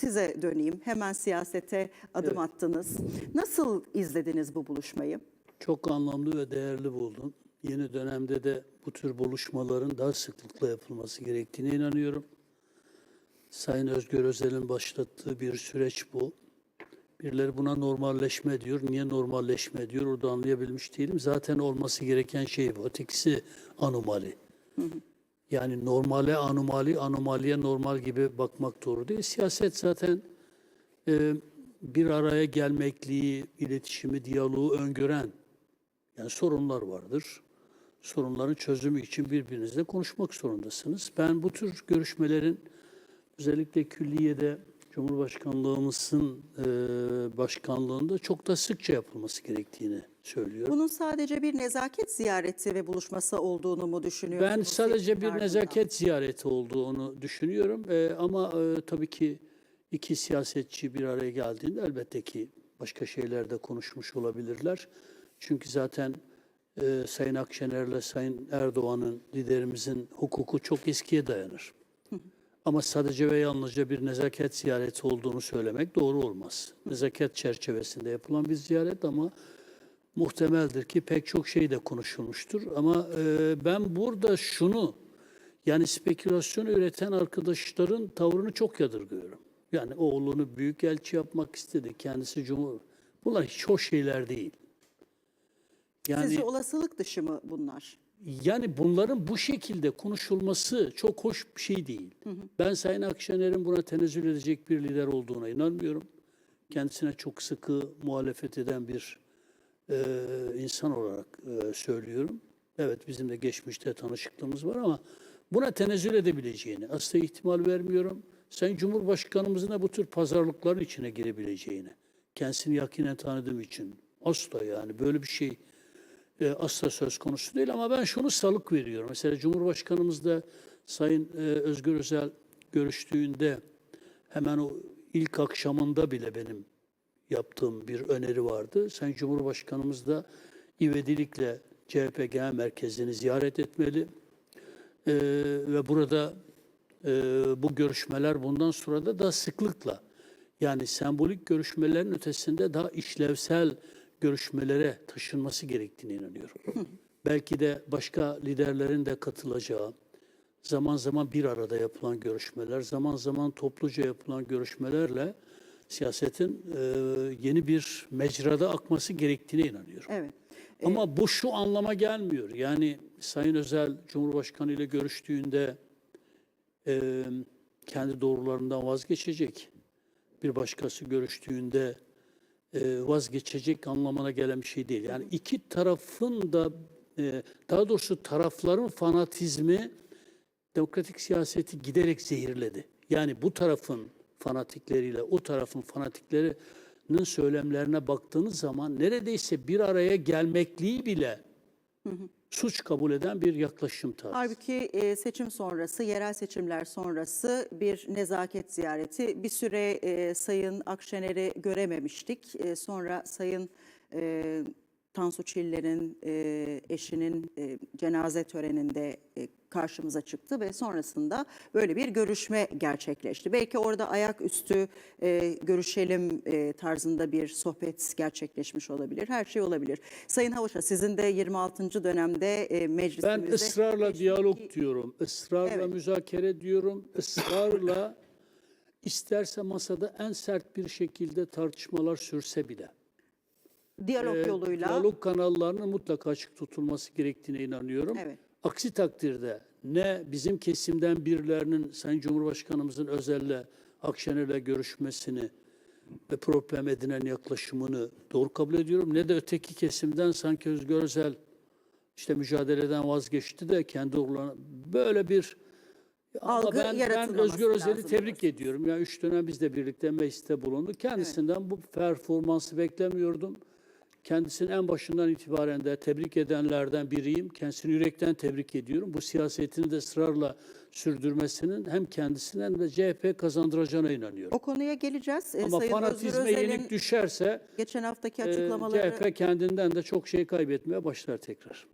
size döneyim. Hemen siyasete adım attınız. Nasıl izlediniz bu buluşmayı? Çok anlamlı ve değerli buldum. Yeni dönemde de bu tür buluşmaların daha sıklıkla yapılması gerektiğine inanıyorum. Sayın Özgür Özel'in başlattığı bir süreç bu. Birileri buna normalleşme diyor. Niye normalleşme diyor? Orada anlayabilmiş değilim. Zaten olması gereken şey bu. Ötekisi anomali. Yani normale anomali, anomaliye normal gibi bakmak doğru değil. Siyaset zaten e, bir araya gelmekliği, iletişimi, diyaloğu öngören yani sorunlar vardır. Sorunların çözümü için birbirinizle konuşmak zorundasınız. Ben bu tür görüşmelerin özellikle külliyede Cumhurbaşkanlığımızın e, başkanlığında çok da sıkça yapılması gerektiğini söylüyorum. Bunun sadece bir nezaket ziyareti ve buluşması olduğunu mu düşünüyorsunuz? Ben sadece bir nezaket ziyareti olduğunu düşünüyorum. Ee, ama e, tabii ki iki siyasetçi bir araya geldiğinde elbette ki başka şeyler de konuşmuş olabilirler. Çünkü zaten e, Sayın Akşener'le Sayın Erdoğan'ın liderimizin hukuku çok eskiye dayanır. Ama sadece ve yalnızca bir nezaket ziyareti olduğunu söylemek doğru olmaz. Nezaket çerçevesinde yapılan bir ziyaret ama muhtemeldir ki pek çok şey de konuşulmuştur. Ama e, ben burada şunu yani spekülasyon üreten arkadaşların tavrını çok yadırgıyorum. Yani oğlunu büyükelçi yapmak istedi. Kendisi cumhur. Bunlar hiç hoş şeyler değil. Yani Sizce olasılık dışı mı bunlar? yani bunların bu şekilde konuşulması çok hoş bir şey değil. Ben Sayın Akşener'in buna tenezzül edecek bir lider olduğuna inanmıyorum. Kendisine çok sıkı muhalefet eden bir e, insan olarak e, söylüyorum. Evet bizim de geçmişte tanışıklığımız var ama buna tenezzül edebileceğini asla ihtimal vermiyorum. Sayın Cumhurbaşkanımızın da bu tür pazarlıkların içine girebileceğini kendisini yakinen tanıdığım için asla yani böyle bir şey e, asla söz konusu değil ama ben şunu salık veriyorum. Mesela Cumhurbaşkanımız da Sayın e, Özgür Özel görüştüğünde hemen o ilk akşamında bile benim yaptığım bir öneri vardı. Sayın Cumhurbaşkanımız da ivedilikle CHP Genel Merkezi'ni ziyaret etmeli. E, ve burada e, bu görüşmeler bundan sonra da daha sıklıkla yani sembolik görüşmelerin ötesinde daha işlevsel görüşmelere taşınması gerektiğine inanıyorum. Belki de başka liderlerin de katılacağı, zaman zaman bir arada yapılan görüşmeler, zaman zaman topluca yapılan görüşmelerle siyasetin e, yeni bir mecrada akması gerektiğine inanıyorum. Evet. Ama bu şu anlama gelmiyor. Yani Sayın Özel Cumhurbaşkanı ile görüştüğünde e, kendi doğrularından vazgeçecek. Bir başkası görüştüğünde e, vazgeçecek anlamına gelen bir şey değil. Yani iki tarafın da e, daha doğrusu tarafların fanatizmi demokratik siyaseti giderek zehirledi. Yani bu tarafın fanatikleriyle o tarafın fanatiklerinin söylemlerine baktığınız zaman neredeyse bir araya gelmekliği bile suç kabul eden bir yaklaşım tarzı. Halbuki e, seçim sonrası, yerel seçimler sonrası bir nezaket ziyareti. Bir süre e, Sayın Akşener'i görememiştik. E, sonra Sayın e, Tansu Çiller'in e, eşinin e, cenaze töreninde e, karşımıza çıktı ve sonrasında böyle bir görüşme gerçekleşti. Belki orada ayaküstü e, görüşelim e, tarzında bir sohbet gerçekleşmiş olabilir. Her şey olabilir. Sayın Havaşa sizin de 26. dönemde e, meclisimizde... Ben ısrarla geçtiği diyalog diyorum, ısrarla Evet. müzakere diyorum, ısrarla isterse masada en sert bir şekilde tartışmalar sürse bile. Diyalog e, yoluyla Diyalog kanallarının mutlaka açık tutulması gerektiğine inanıyorum. Evet. Aksi takdirde ne bizim kesimden birilerinin Sayın Cumhurbaşkanımızın özelle Akşener'le görüşmesini ve problem edinen yaklaşımını doğru kabul ediyorum. Ne de öteki kesimden sanki Özgür Özel işte mücadeleden vazgeçti de kendi uğruna böyle bir Algı ben, ben Özgür Özel'i tebrik ediyorum. Ya üç dönem biz de birlikte mecliste bulunduk. Kendisinden bu performansı beklemiyordum. Kendisini en başından itibaren de tebrik edenlerden biriyim. Kendisini yürekten tebrik ediyorum. Bu siyasetini de ısrarla sürdürmesinin hem kendisine hem de CHP kazandıracağına inanıyorum. o konuya geleceğiz. E, Ama Sayın fanatizme yenik düşerse geçen haftaki e, açıklamaları CHP kendinden de çok şey kaybetmeye başlar tekrar.